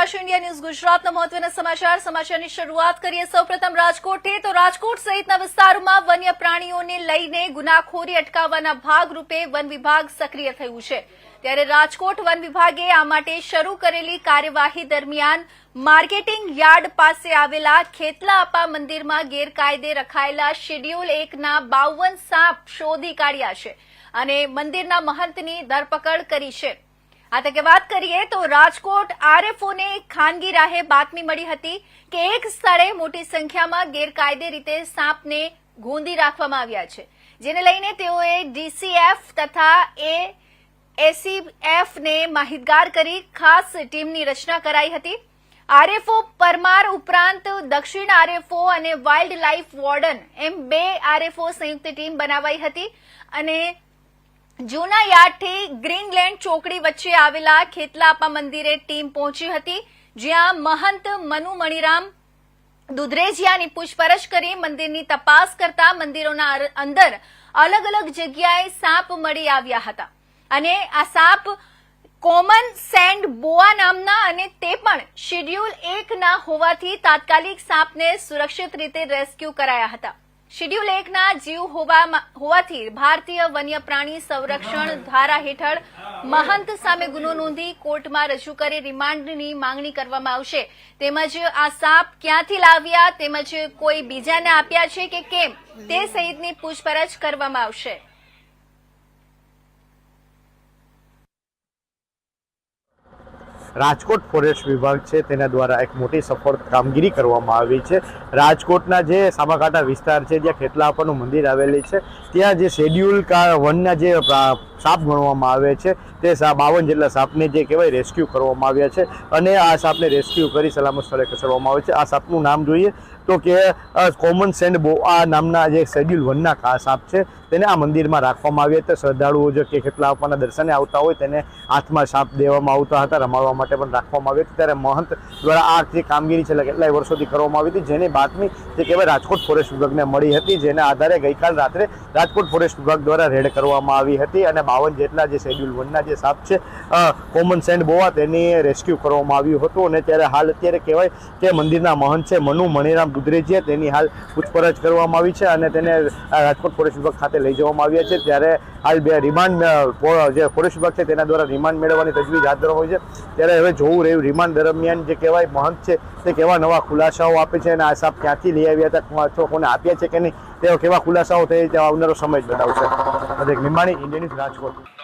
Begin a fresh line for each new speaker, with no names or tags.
રહ્યા India news ગુજરાતના મહત્વના સમાચાર. સમાચારની શરૂઆત કરીએ સૌપ્રથમ રાજકોટથી તો રાજકોટ સહિતના વિસ્તારોમાં વન્ય પ્રાણીઓને લઈને ગુનાખોરી અટકાવવાના ભાગરૂપે વન વિભાગ સક્રિય થયું છે. ત્યારે રાજકોટ વન વિભાગે આ માટે શરૂ કરેલી કાર્યવાહી દરમિયાન માર્કેટિંગ યાર્ડ પાસે આવેલા ખેતલાઅપા મંદિરમાં ગેરકાયદે રખાયેલા શેડ્યુલ એકના બાવન સાપ શોધી કાઢ્યા છે અને મંદિરના મહંતની ધરપકડ કરી છે. આ તકે વાત કરીએ તો રાજકોટ આરએફઓને ખાનગી રાહે બાતમી મળી હતી કે એક સ્થળે મોટી સંખ્યામાં ગેરકાયદે રીતે સાપને ગોંધી રાખવામાં આવ્યા છે. જેને લઈને તેઓએ ડીસીએફ તથા એ એસીએફને માહિતગાર કરી ખાસ ટીમની રચના કરાઈ હતી. આરએફઓ પરમાર ઉપરાંત દક્ષિણ આરએફઓ અને વાઇલ્ડ લાઇફ વોર્ડન એમ બે આરએફઓ સંયુક્ત ટીમ બનાવાઈ હતી અને જૂના યાર્ડથી ગ્રીનલેન્ડ ચોકડી વચ્ચે આવેલા ખેતલાપા મંદિરે ટીમ પહોંચી હતી, જ્યાં મહંત મનુ મણિરામ દુધરેજિયાની પૂછપરછ કરી મંદિરની તપાસ કરતા મંદિરોના અંદર અલગ અલગ જગ્યાએ સાપ મળી આવ્યા હતા. અને આ સાપ કોમન સેન્ડ બોઆ નામના અને તે પણ શેડ્યુલ એકના હોવાથી તાત્કાલિક સાપને સુરક્ષિત રીતે રેસ્ક્યુ કરાયા હતા. શેડ્યુલ એકના જીવ હોવાથી ભારતીય વન્ય પ્રાણી સંરક્ષણ ધારા હેઠળ મહંત સામે ગુનો નોંધી કોર્ટમાં રજૂ કરી રિમાન્ડની માંગણી કરવામાં આવશે. તેમજ આ સાપ ક્યાંથી લાવ્યા તેમજ કોઈ બીજાને આપ્યા છે કે કેમ તે સહિતની પૂછપરછ કરવામાં આવશે.
રાજકોટ ફોરેસ્ટ વિભાગ છે, તેના દ્વારા એક મોટી સફળ કામગીરી કરવામાં આવી છે. રાજકોટના જે સાબરકાંઠા વિસ્તાર છે, જ્યાં ખેતલાપાનું મંદિર આવેલી છે ત્યાં જે શેડ્યુલ કા વનના જે સાપ ગણવામાં આવે છે, તે બાવન જેટલા સાપને જે કહેવાય રેસ્ક્યુ કરવામાં આવ્યા છે. અને આ સાપને રેસ્ક્યુ કરી સલામત સ્થળે ખસેડવામાં આવે છે. આ સાપનું નામ જોઈએ તો કે કોમન સેન્ડ બો આ નામના જે શેડ્યુલ વનના કા સાપ છે, તેને આ મંદિરમાં રાખવામાં આવ્યા હતા. શ્રદ્ધાળુઓ જો કે કેટલા આપવાના દર્શને આવતા હોય તેને હાથમાં સાપ દેવામાં આવતા હતા, રમાડવા માટે પણ રાખવામાં આવી હતી. ત્યારે મહંત દ્વારા આ જે કામગીરી છેલ્લા કેટલાય વર્ષોથી કરવામાં આવી હતી, જેની બાતમી જે કહેવાય રાજકોટ ફોરેસ્ટ વિભાગને મળી હતી, જેના આધારે ગઈકાલ રાત્રે રાજકોટ ફોરેસ્ટ વિભાગ દ્વારા રેડ કરવામાં આવી હતી અને બાવન જેટલા જે શેડ્યુલ વનના જે સાપ છે કોમન સેન્ડ બોવા તેની રેસ્ક્યુ કરવામાં આવ્યું હતું અને ત્યારે હાલ અત્યારે કહેવાય કે મંદિરના મહંત છે, મનુ મણિરામ દુધરેજીયા તેની હાલ પૂછપરછ કરવામાં આવી છે અને તેને રાજકોટ ફોરેસ્ટ વિભાગ ખાતે લઈ જવામાં આવ્યા છે. ત્યારે હાલ બે રિમાન્ડ જે ફોરેસ્ટ વિભાગ છે તેના દ્વારા રિમાન્ડ મેળવવાની તજવીજ હાથ ધરવામાં આવી છે. ત્યારે હવે જોવું રહ્યું, રિમાન્ડ દરમિયાન જે કહેવાય મહંત છે તે કેવા નવા ખુલાસાઓ આપે છે અને આ સાપ ક્યાંથી લઈ આવ્યા હતા, અથવા કોને આપ્યા છે કે નહીં તેવા કેવા ખુલાસાઓ થઈ તે આવનારો સમય જ બતાવશે. અધિક નિમાણી ઇન્ડિયન રાજકોટ.